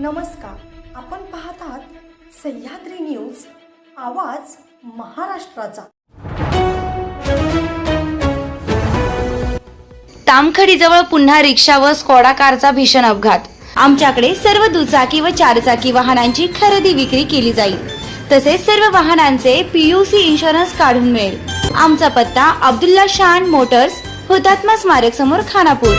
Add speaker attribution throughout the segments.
Speaker 1: नमस्कार. आपण पाहत आहात सह्याद्री न्यूज आवाज महाराष्ट्राचा.
Speaker 2: तामखडीजवळ पुन्हा रिक्षा व स्कॉडा कारचा भीषण अपघात. आमच्याकडे सर्व दुचाकी व चारचाकी वाहनांची खरेदी विक्री केली जाईल. तसेच सर्व वाहनांचे पीयूसी इन्शुरन्स काढून मिळेल. आमचा पत्ता अब्दुल्ला शान मोटर्स हुतात्मा स्मारक समोर खानापूर.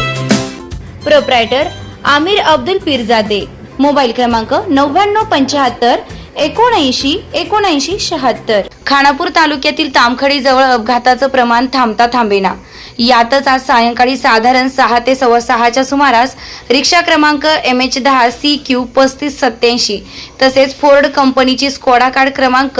Speaker 2: प्रोप्रायटर आमिर अब्दुल पिरजादे. मोबाईल क्रमांक नव्याण्णव पंच्याहत्तर एकोणऐंशी एकोणऐंशी शहात्तर. खानापूर तालुक्यातील तामखडी जवळ अपघाताचं प्रमाण थांबता थांबेना. यातच आज सायंकाळी साधारण सहा ते सव्वा सहाच्या सुमारास रिक्षा क्रमांक एम एच दहा सी क्यू पस्तीस सत्याऐंशी तसेच फोर्ड कंपनीची स्कॉडा कार्ड क्रमांक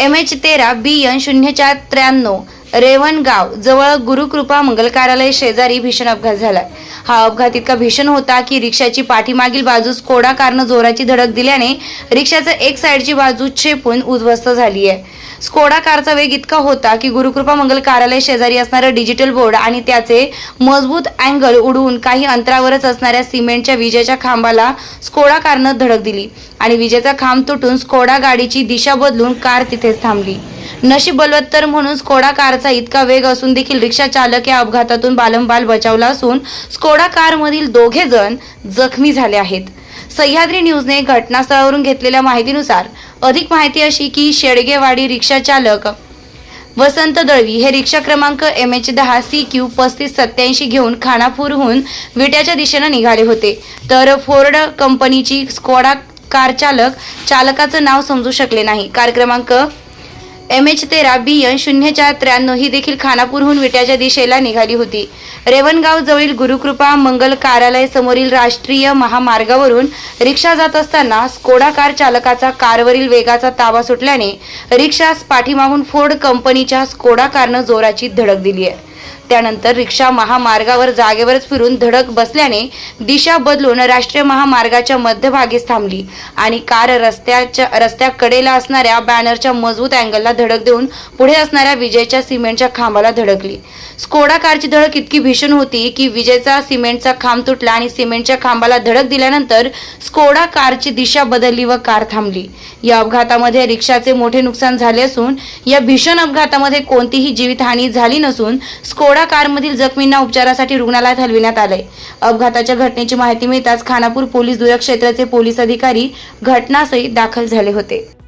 Speaker 2: एम एच तेरा बी एन शून्य चार त्र्याण्णव रेवणगाव जवळ गुरुकृपा मंगल कार्यालय शेजारी भीषण अपघात झाला हा अपघात इतका भीषण होता की रिक्षाची पाठीमागील बाजू स्कोडा कारनं जोराची धडक दिल्याने रिक्षाचं एक साईडची बाजू छेपून उद्ध्वस्त झाली आहे. स्कोडा कारचा वेग इतका होता की गुरुकृपा मंगल कार्यालय शेजारी असणारं डिजिटल बोर्ड आणि त्याचे मजबूत अँगल उडवून काही अंतरावरच असणाऱ्या सिमेंटच्या विजेच्या खांबाला स्कोडा कारनं धडक दिली आणि विजेचा खांब तुटून स्कोडा गाडीची दिशा बदलून कार तिथेच थांबली. नशीब बलवत्तर म्हणून स्कोडा कारचा इतका वेग असून देखील रिक्षा चालक या अपघातातून बालंबाल बचावला असून स्कोडा कारमधील दोघे जण जखमी झाले आहेत. सह्याद्री न्यूजने घटनास्थळावरून घेतलेल्या माहितीनुसार अधिक माहिती अशी की शेडगेवाडी रिक्षा चालक वसंत दळवी हे रिक्षा क्रमांक एम एच दहा सी क्यू पस्तीस सत्याऐंशी घेऊन खानापूरहून विट्याच्या दिशेनं निघाले होते. तर फोर्ड कंपनीची स्कोडा कार चालक चालकाचं नाव समजू शकले नाही. कार क्रमांक एम एच तेरा बी एन शून्य चार त्र्याण्णव ही देखील खानापूरहून विट्याच्या दिशेला निघाली होती. रेवणगाव जवळील गुरुकृपा मंगल कार्यालय समोरील राष्ट्रीय महामार्गावरून रिक्षा जात असताना स्कोडा कार चालकाचा कारवरील वेगाचा ताबा सुटल्याने रिक्षास पाठीमागून फोर्ड कंपनीच्या स्कोडा कारनं जोराची धडक दिली आहे त्यानंतर रिक्षा महामार्गावर जागेवरच फिरून धडक बसल्याने दिशा बदलून राष्ट्रीय महामार्गाच्या मध्यभागीच थांबली आणि कार रस्त्याच्या रस्त्याकडेला असणाऱ्या बॅनरच्या मजबूत अँगलला धडक देऊन पुढे असणाऱ्या विजेच्या सिमेंटच्या खांबाला धडकली. स्कोडा कारची धडक इतकी भीषण होती की विजेचा सिमेंटचा खांब तुटला आणि सिमेंटच्या खांबाला धडक दिल्यानंतर स्कोडा कारची दिशा बदलली व कार थांबली. या अपघातामध्ये रिक्षाचे मोठे नुकसान झाले असून या भीषण अपघातामध्ये कोणतीही जीवितहानी झाली नसून स्कोडा कारमधील जखमींना उपचारासाठी रुग्णालयात हलविण्यात आलंय. अपघाताच्या घटनेची माहिती मिळताच खानापूर पोलीस दुरक्षेत्राचे पोलीस अधिकारी घटनास्थळी दाखल झाले होते.